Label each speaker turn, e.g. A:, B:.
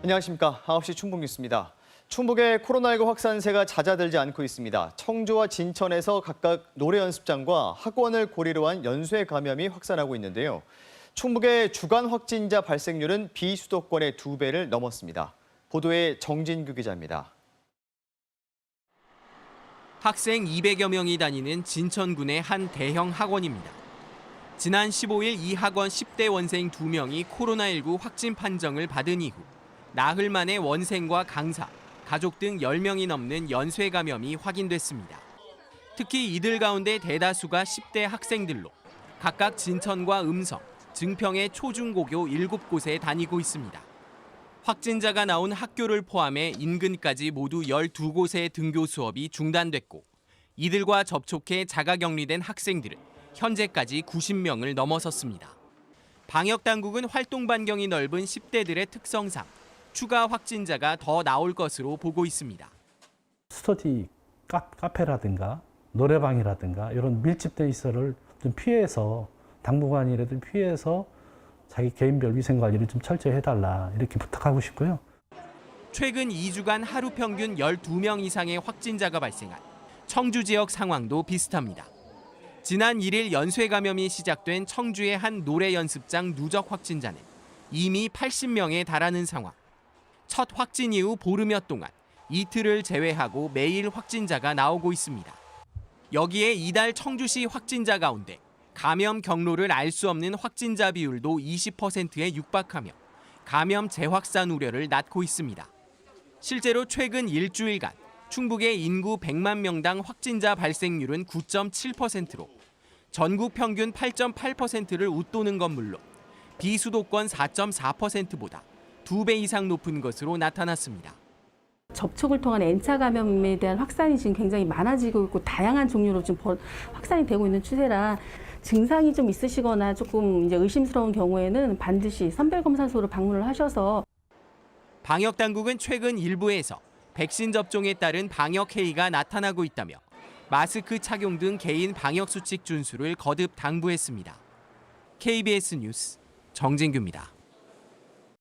A: 안녕하십니까. 9시 충북 뉴스입니다. 충북의 코로나19 확산세가 잦아들지 않고 있습니다. 청주와 진천에서 각각 노래 연습장과 학원을 고리로 한 연쇄 감염이 확산하고 있는데요. 충북의 주간 확진자 발생률은 비수도권의 두 배를 넘었습니다. 보도에 정진규 기자입니다.
B: 학생 200여 명이 다니는 진천군의 한 대형 학원입니다. 지난 15일 이 학원 10대 원생 2명이 코로나19 확진 판정을 받은 이후 나흘 만에 원생과 강사, 가족 등 10명이 넘는 연쇄 감염이 확인됐습니다. 특히 이들 가운데 대다수가 10대 학생들로 각각 진천과 음성, 증평의 초중고교 7곳에 다니고 있습니다. 확진자가 나온 학교를 포함해 인근까지 모두 12곳의 등교 수업이 중단됐고 이들과 접촉해 자가격리된 학생들은 현재까지 90명을 넘어섰습니다. 방역 당국은 활동 반경이 넓은 10대들의 특성상 추가 확진자가 더 나올 것으로 보고 있습니다.
C: 스터디 카, 카페라든가 노래방이라든가 이런 밀집된 시설을 좀 피해서 당분간이라도 피해서 자기 개인별 위생 관리를 좀 철저히 해달라 이렇게 부탁하고 싶고요.
B: 최근 2주간 하루 평균 12명 이상의 확진자가 발생한 청주 지역 상황도 비슷합니다. 지난 1일 연쇄 감염이 시작된 청주의 한 노래 연습장 누적 확진자는 이미 80명에 달하는 상황. 첫 확진 이후 보름여 동안 이틀을 제외하고 매일 확진자가 나오고 있습니다. 여기에 이달 청주시 확진자 가운데 감염 경로를 알 수 없는 확진자 비율도 20%에 육박하며 감염 재확산 우려를 낳고 있습니다. 실제로 최근 일주일간 충북의 인구 100만 명당 확진자 발생률은 9.7%로 전국 평균 8.8%를 웃도는 건 물론 비수도권 4.4%보다 두 배 이상 높은 것으로 나타났습니다.
D: 접촉을 통한 N차 감염에 대한 확산이 지금 굉장히 많아지고 있고 다양한 종류로 좀 벌- 확산이 되고 있는 추세라 증상이 좀 있으시거나 조금 이제 의심스러운 경우에는 반드시 선별검사소로 방문을 하셔서
B: 방역 당국은 최근 일부에서 백신 접종에 따른 방역 해이가 나타나고 있다며 마스크 착용 등 개인 방역 수칙 준수를 거듭 당부했습니다. KBS 뉴스 정진규입니다.